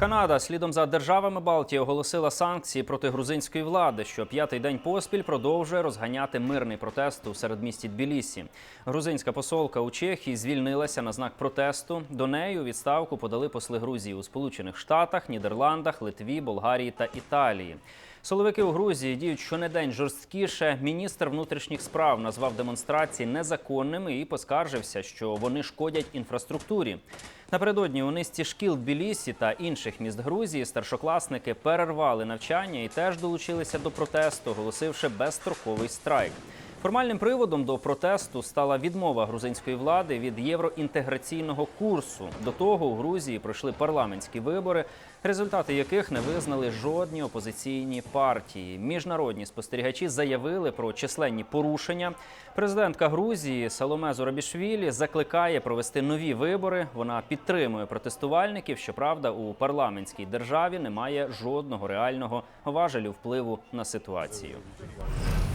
Канада слідом за державами Балтії оголосила санкції проти грузинської влади, що п'ятий день поспіль продовжує розганяти мирний протест у середмісті Тбілісі. Грузинська посолка у Чехії звільнилася на знак протесту. До неї у відставку подали посли Грузії у Сполучених Штатах, Нідерландах, Литві, Болгарії та Італії. Силовики у Грузії діють щонедень жорсткіше. Міністр внутрішніх справ назвав демонстрації незаконними і поскаржився, що вони шкодять інфраструктурі. Напередодні у низці шкіл Тбілісі та інших міст Грузії старшокласники перервали навчання і теж долучилися до протесту, оголосивши безстроковий страйк. Формальним приводом до протесту стала відмова грузинської влади від євроінтеграційного курсу. До того у Грузії пройшли парламентські вибори, результати яких не визнали жодні опозиційні партії. Міжнародні спостерігачі заявили про численні порушення. Президентка Грузії Саломе Зорабішвілі закликає провести нові вибори. Вона підтримує протестувальників. Щоправда, у парламентській державі немає жодного реального важелю впливу на ситуацію.